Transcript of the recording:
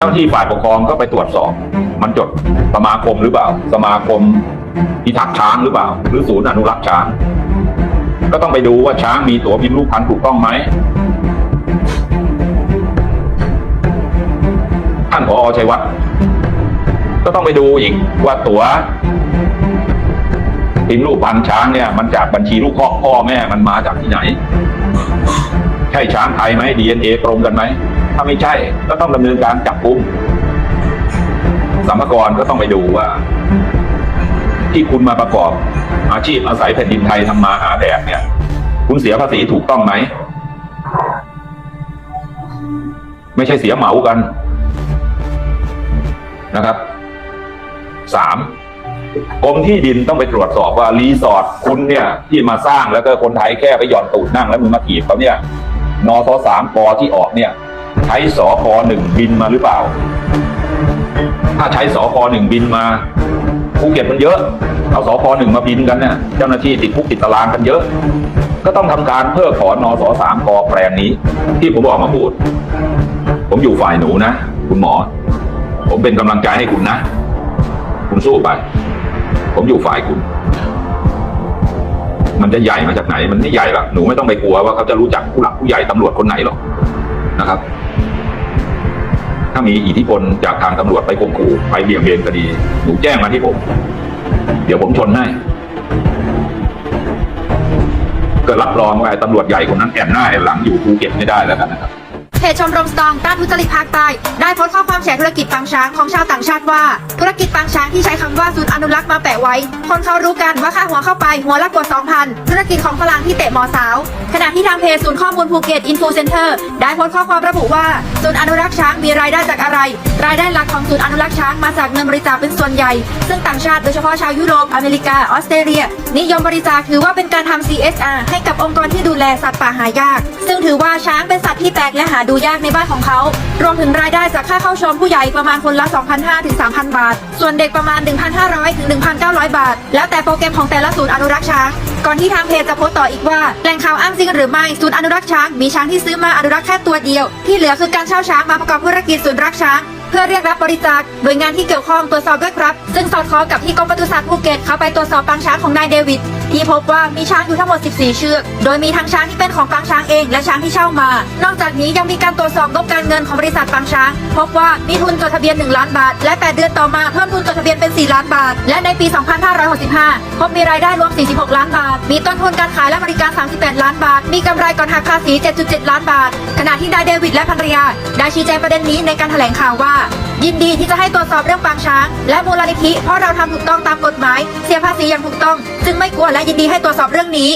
เจ้าที่ฝ่ายปกครองก็ไปตรวจสอบ มันจดสมาคมหรือเปล่า สมาคมพิทักษ์ช้างหรือเปล่า หรือศูนย์อนุรักษ์ช้าง ก็ต้องไปดูว่าช้างมีตัวพิมพ์รูปพันธุ์ถูกต้องไหมท่านผอชัยวัฒน์ก็ต้องไปดูอีกว่าตัวพิมพ์รูปพันธุ์ช้างเนี่ย มันจากบัญชีลูกพ่อพ่อแม่มันมาจากที่ไหน ใช่ช้างไทยไหม DNA ตรงกันไหม ถ้าไม่ใช่ก็ต้องดำเนินการจับกุมสัมภากรก็ต้องไปดูว่า ที่คุณมาประกอบอาชีพอาศัยแผ่นดินไทยทำมาหาแดกเนี่ย คุณเสียภาษีถูกต้องไหม ไม่ใช่เสียเหมากันนะครับสามกรมที่ดินต้องไปตรวจสอบว่ารีสอร์ทคุณเนี่ย ที่มาสร้างแล้วก็คนไทยแค่ไปหย่อนตูดนั่งแล้วมึงมาถีบเขาเนี่ยนอสสามปที่ออกเนี่ย ใช้สคหนึ่งบินมาหรือเปล่า ถ้าใช้สคหนึ่งบินมาภูเก็ตมันเยอะ เอาสคหนึ่งมาบินกันเนี่ยเจ้าหน้าที่ติดคุกติดตารางกันเยอะ ก็ต้องทำการเพิกถอนนสสามกแปลงนี้ ที่ผมบอกมาพูด ผมอยู่ฝ่ายหนูนะ คุณหมอ ผมเป็นกำลังใจให้คุณนะ คุณสู้ไป ผมอยู่ฝ่ายคุณมันจะใหญ่มาจากไหน มันไม่ใหญ่หรอกหนูไม่ต้องไปกลัวว่าเขาจะรู้จักผู้หลักผู้ใหญ่ตำรวจคนไหนหรอกนะครับ ถ้ามีอิทธิพลจากทางตำรวจไปข่มขู่ไปเบี่ยงเบนคดี หนูแจ้งมาที่ผม เดี๋ยวผมชนให้ก็รับรองว่าไอ้ตำรวจใหญ่คนนั้นแอบหน้าแอบหลังอยู่ภูเก็ตไม่ได้แล้วกันนะครับ จชมรมสตองต้านทุจริตภาคใต้ได้โพสต์ข้อความแฉธุรกิจปางช้างของชาวต่างชาติว่า ธุรกิจปางช้างที่ใช้คำว่าศูนย์อนุรักษ์มาแปะไว้ คนเขารู้กันว่าค่าหัวเข้าไปหัวละกว่า2,000 ธุรกิจของฝรั่งที่เตะหมอสาว ขณะที่ทางเพจศูนย์ข้อมูลภูเก็ตอินโฟเซ็นเตอร์ได้โพสต์ข้อความระบุว่าศูนย์อนุรักษ์ช้างมีรายได้จากอะไร รายได้หลักของศูนย์อนุรักษ์ช้างมาจากเงินบริจาคเป็นส่วนใหญ่ ซึ่งต่างชาติโดยเฉพาะชาวยุโรปอเมริกาออสเตรเลีย นิยมบริจาคถือว่าเป็นการทำ CSR ให้กับองค์กรที่ดูแลสัตว์ป่าหายาก ซึ่งถือว่าช้างเป็นสัตว์ที่แปลกและหาดูยากในบ้านของเขา รวมถึงรายได้จากค่าเข้าชมผู้ใหญ่ประมาณคนละ 2,500ถึง3,000 บาท ส่วนเด็กประมาณ 1,500ถึง1,900 บาท แล้วแต่โปรแกรมของแต่ละศูนย์อนุรักษ์ช้างก่อนที่ทางเพจจะโพสต์ต่ออีกว่าแหล่งข่าวอ้างจริงหรือไม่ศูนย์อนุรักษ์ช้างมีช้างที่ซื้อมาอนุรักษ์แค่ตัวเดียว ที่เหลือคือการเช่าช้างมาประกอบธุรกิจศูนย์รักช้างเพื่อเรียกรับบริจาคโดยงานที่เกี่ยวข้องตรวจสอบด้วยครับ ซึ่งสอดคล้องกับที่กรมปศุสัตว์ภูเก็ตเข้าไปตรวจสอบปางช้างของนายเดวิด ที่พบว่ามีช้างอยู่ทั้งหมด 14 เชือก โดยมีทั้งช้างที่เป็นของปางช้างเองและช้างที่เช่ามา นอกจากนี้ยังมีการตรวจสอบงบการเงินของบริษัทปางช้าง พบว่ามีทุนจดทะเบียน 1 ล้านบาท และ 8 เดือนต่อมาเพิ่มทุนจดทะเบียนเป็น 4 ล้านบาท และในปี 2565 พบมีรายได้รวม 46 ล้านบาท มีต้นทุนการขายและบริการ 38 ล้านบาท มีกำไรก่อนหักภาษี 7.7 ล้านบาท ขณะที่นายเดวิดและภรรยาได้ชี้แจงประเด็นนี้ในการแถลงข่าวว่า ยินดีที่จะให้ตรวจสอบเรื่องปางช้าง และมูลนิธิเพราะเราทำถูกต้องตามกฎหมาย เสียภาษีอย่างถูกต้อง จึงไม่กลัวและยินดีให้ตรวจสอบเรื่องนี้